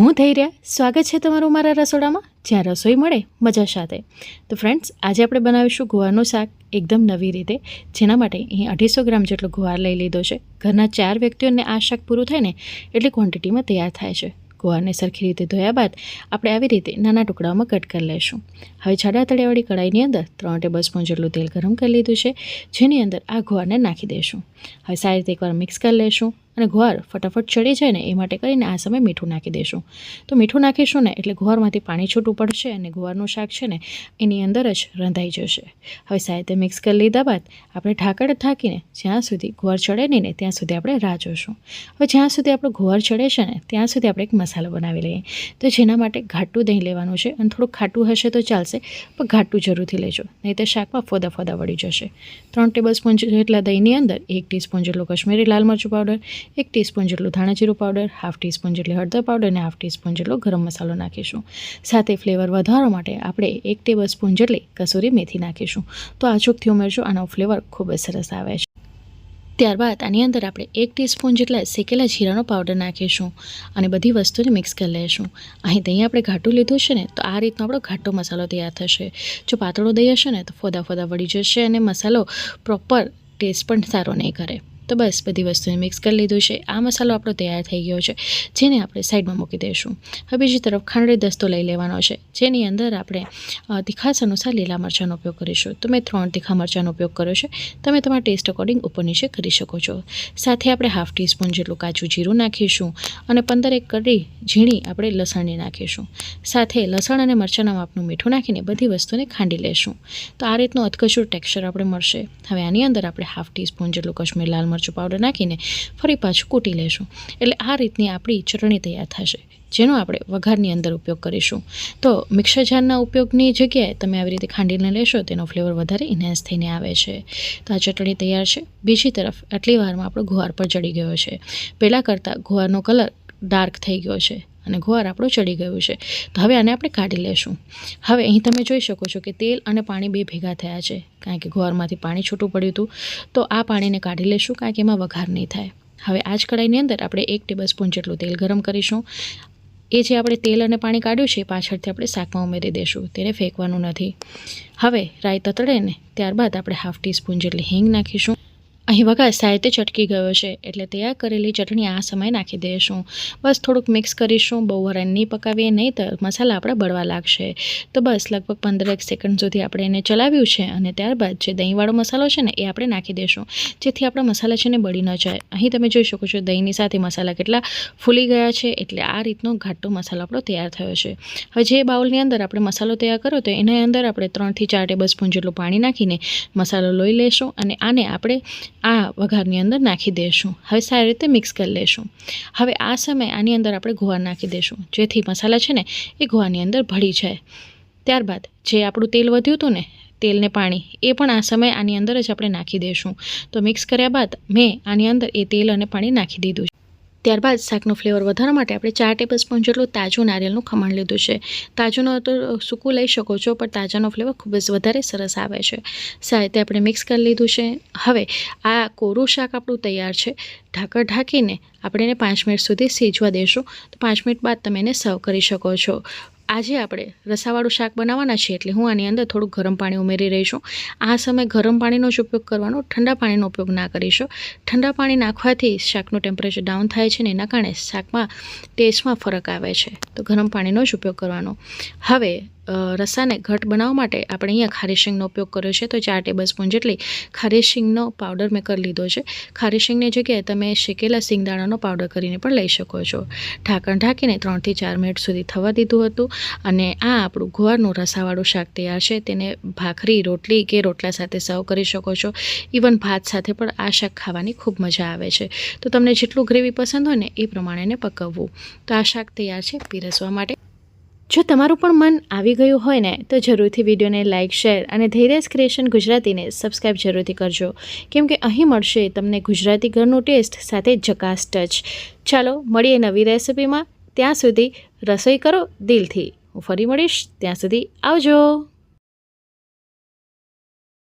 હું ધૈર્યા, સ્વાગત છે તમારું મારા રસોડામાં. જ્યાં રસોઈ મળે, મજા સાથે. તો ફ્રેન્ડ્સ આજે આપણે બનાવીશું ગુવારનું શાક એકદમ નવી રીતે, જેના માટે અહીં અઢીસો ગ્રામ જેટલો ગુવાર લઈ લીધો છે. ઘરના ચાર વ્યક્તિઓને આ શાક પૂરું થાય ને, એટલી ક્વોન્ટિટીમાં તૈયાર થાય છે. ગુવારને સરખી રીતે ધોયા બાદ આપણે આવી રીતે નાના ટુકડાઓમાં કટ કરી લઈશું હવે છાડા તળિયાવાળી કડાઈની અંદર ત્રણ ટેબલ સ્પૂન જેટલું તેલ ગરમ કરી લીધું છે, જેની અંદર આ ગુવારને નાખી દઈશું હવે સારી રીતે એકવાર મિક્સ કરી લઈશું અને ગુવાર ફટાફટ ચડી જાય ને એ માટે કરીને આ સમયે મીઠું નાખી દઈશું તો મીઠું નાખીશું ને એટલે ગુવારમાંથી પાણી છૂટું પડશે અને ગુવારનું શાક છે ને એની અંદર જ રંધાઈ જશે. હવે રીતે મિક્સ કરી લીધા બાદ આપણે ઢાંકણ ઢાંકીને જ્યાં સુધી ગુવાર ચડે નહીં ને ત્યાં સુધી આપણે રાહ જોઈશું હવે જ્યાં સુધી આપણો ગુવાર ચડે છે ને ત્યાં સુધી આપણે એક મસાલો બનાવી લઈએ. તો જેના માટે ઘાટું દહીં લેવાનું છે અને થોડુંક ખાટું હશે તો ચાલશે, પણ ઘાટું જરૂરથી લેજો. નહીં તો શાકમાં ફોદા ફોદા વળી જશે. ત્રણ ટેબલ સ્પૂન જેટલા દહીંની અંદર એક ટીસ્પૂન જેટલો કશ્મીરી લાલ મરચું પાવડર એક ટીસ્પૂન જેટલું ધાણા જીરું પાવડર હાફ ટીસ્પૂન જેટલી હળદર પાવડર અને હાફ ટીસ્પૂન જેટલો ગરમ મસાલો નાખીશું. સાથે ફ્લેવર વધારવા માટે આપણે એક ટેબલ સ્પૂન જેટલી કસૂરી મેથી નાખીશું. તો અચૂકથી ઉમેરશું આનો ફ્લેવર ખૂબ જ સરસ આવે છે. ત્યારબાદ આની અંદર આપણે એક ટીસ્પૂન જેટલા શેકેલા જીરાનો પાવડર નાખીશું અને બધી વસ્તુને મિક્સ કરી લઈશું. અહીં દહીં આપણે ઘાટું લીધું છે ને, તો આ રીતનો આપણો ઘાટો મસાલો તૈયાર થશે. જો પાતળો દહીં હશે ને, તો ફોદા ફોદા વળી જશે અને મસાલો પ્રોપર ટેસ્ટ પણ સારો નહીં કરે. તો બસ બધી વસ્તુને મિક્સ કરી લીધું છે. આ મસાલો આપણો તૈયાર થઈ ગયો છે, જેને આપણે સાઈડમાં મૂકી દઈશું. હવે બીજી તરફ ખાંડળી દસ્તો લઈ લેવાનો છે, જેની અંદર આપણે તીખાસ અનુસાર લીલા મરચાંનો ઉપયોગ કરીશું. તો મેં ત્રણ તીખા મરચાંનો ઉપયોગ કર્યો છે. તમે તમારા ટેસ્ટ અકોર્ડિંગ ઉપર નીચે કરી શકો છો. સાથે આપણે હાફ ટીસ્પૂન જેટલું કાચું જીરું નાખીશું અને પંદર એક કડી ઝીણી આપણે લસણની નાખીશું. સાથે લસણ અને મરચાંના માપનું મીઠું નાખીને બધી વસ્તુને ખાંડી લેશું. તો આ રીતનું અધકચુર ટેક્સચર આપણે મળશે. હવે આની અંદર આપણે હાફ ટીસ્પૂન જેટલું કશ્મીર લાલ મરચું પાવડર નાખીને ફરી પાછું કૂટી લેશું. એટલે આ રીતની આપણી ચટણી તૈયાર થશે, જેનો આપણે વઘારની અંદર ઉપયોગ કરીશું. તો મિક્સર જારના ઉપયોગની જગ્યાએ તમે આવી રીતે ખાંડીને લેશો, તેનો ફ્લેવર વધારે ઇન્હેન્સ થઈને આવે છે. તો આ ચટણી તૈયાર છે. બીજી તરફ, આટલી વારમાં આપણો ગુવાર પર ચડી ગયો છે. પહેલાં કરતાં ગુવારનો કલર ડાર્ક થઈ ગયો છે. અને ગુવાર આપણું ચડી ગયું છે. તો હવે આને આપણે કાઢી લેશું. હવે અહીં તમે જોઈ શકો છો કે તેલ અને પાણી બે ભેગા થયા છે. કારણ કે ગુવારમાંથી પાણી છૂટું પડ્યું હતું. તો આ પાણીને કાઢી લેશું કારણ કે એમાં વઘાર નહીં થાય. હવે આ જ કડાઈની અંદર આપણે એક ટેબલ સ્પૂન જેટલું તેલ ગરમ કરીશું. એ જે આપણે તેલ અને પાણી કાઢ્યું છે એ પાછળથી આપણે શાકમાં ઉમેરી દઈશું તેને ફેંકવાનું નથી. હવે રાઈ તતડે ને ત્યારબાદ આપણે હાફ ટીસ્પૂન જેટલી હિંગ નાખીશું. અહીં વઘાર સાહિત્ય ચટકી ગયો છે એટલે તૈયાર કરેલી ચટણી આ સમયે નાખી દઈશું. બસ થોડુંક મિક્સ કરીશું, બહુ વરાણ નહીં પકાવીએ, નહીં તો મસાલા આપણા બળવા લાગશે. તો બસ લગભગ પંદરેક સેકન્ડ સુધી આપણે એને ચલાવ્યું છે અને ત્યારબાદ જે દહીંવાળો મસાલો છે ને એ આપણે નાખી દઈશું. જેથી આપણા મસાલા છે ને બળી ન જાય. અહીં તમે જોઈ શકો છો દહીંની સાથે મસાલા કેટલા ફૂલી ગયા છે એટલે આ રીતનો ઘાટો મસાલો આપણો તૈયાર થયો છે. હવે જે બાઉલની અંદર આપણે મસાલો તૈયાર કર્યો તો એના અંદર આપણે ત્રણથી ચાર ટેબલ સ્પૂન જેટલું પાણી નાખીને મસાલો લઈ લેશું અને આને આપણે આ વઘારની અંદર નાખી દઈશું હવે સારી રીતે મિક્સ કરી લઈશું હવે આ સમયે આની અંદર આપણે ગોવા નાખી દઈશું જેથી મસાલા છે ને, એ ગોવાની અંદર ભળી જાય. ત્યારબાદ જે આપણું તેલ વધ્યું હતું ને, તેલને પાણી, એ પણ આ સમયે આની અંદર જ આપણે નાખી દઈશું તો મિક્સ કર્યા બાદ મેં આની અંદર એ તેલ અને પાણી નાખી દીધું છે. ત્યારબાદ શાકનો ફ્લેવર વધારવા માટે આપણે ચાર ટેબલ સ્પૂન જેટલું તાજું નારિયેળનું ખમણ લીધું છે. તાજુનો તો સૂકું લઈ શકો છો, પણ તાજાનો ફ્લેવર ખૂબ જ વધારે સરસ આવે છે. સાહિત્ય આપણે મિક્સ કરી લીધું છે. હવે આ કોરું શાક આપણું તૈયાર છે. ઢાંકણ ઢાંકીને આપણે એને પાંચ મિનિટ સુધી સીજવા દેશું. તો પાંચ મિનિટ બાદ તમે એને સર્વ કરી શકો છો. આજે આપણે રસાવાળું શાક બનાવવાના છીએ એટલે હું આની અંદર થોડું ગરમ પાણી ઉમેરી રહી છું. આ સમયે ગરમ પાણીનો જ ઉપયોગ કરવાનો, ઠંડા પાણીનો ઉપયોગ ના કરીશું ઠંડા પાણી નાખવાથી શાકનું ટેમ્પરેચર ડાઉન થાય છે ને એના કારણે શાકમાં ટેસ્ટમાં ફરક આવે છે. તો ગરમ પાણીનો જ ઉપયોગ કરવાનો. હવે રસાને ઘટ બનાવવા માટે આપણે અહીંયા ખારેશિંગનો ઉપયોગ કર્યો છે. તો ચાર ટેબલ સ્પૂન જેટલી ખારેશિંગનો પાવડર મેં કરી લીધો છે. ખારેશિંગની જગ્યાએ તમે શેકેલા સિંગદાણાનો પાવડર કરીને પણ લઈ શકો છો. ઢાંકણ ઢાંકીને ત્રણથી ચાર મિનિટ સુધી થવા દીધું હતું અને આ આપણું ગુવારનું રસાવાળું શાક તૈયાર છે. તેને ભાખરી, રોટલી કે રોટલા સાથે સર્વ કરી શકો છો. ઇવન ભાત સાથે પણ આ શાક ખાવાની ખૂબ મજા આવે છે. તો તમને જેટલું ગ્રેવી પસંદ હોય ને એ પ્રમાણે એને પકવવું. તો આ શાક તૈયાર છે. પીરસવા માટે જો તમારું પણ મન આવી ગયું હોય ને, તો જરૂરથી વિડીયોને લાઇક શેર અને ધૈર્યસ ક્રિએશન ગુજરાતીને સબસ્ક્રાઈબ જરૂરથી કરજો. કેમ કે અહીં મળશે તમને ગુજરાતી ઘરનું ટેસ્ટ સાથે જકાસ ટચ. ચાલો મળીએ નવી રેસિપીમાં. ત્યાં સુધી રસોઈ કરો દિલથી. હું ફરી મળીશ. ત્યાં સુધી આવજો.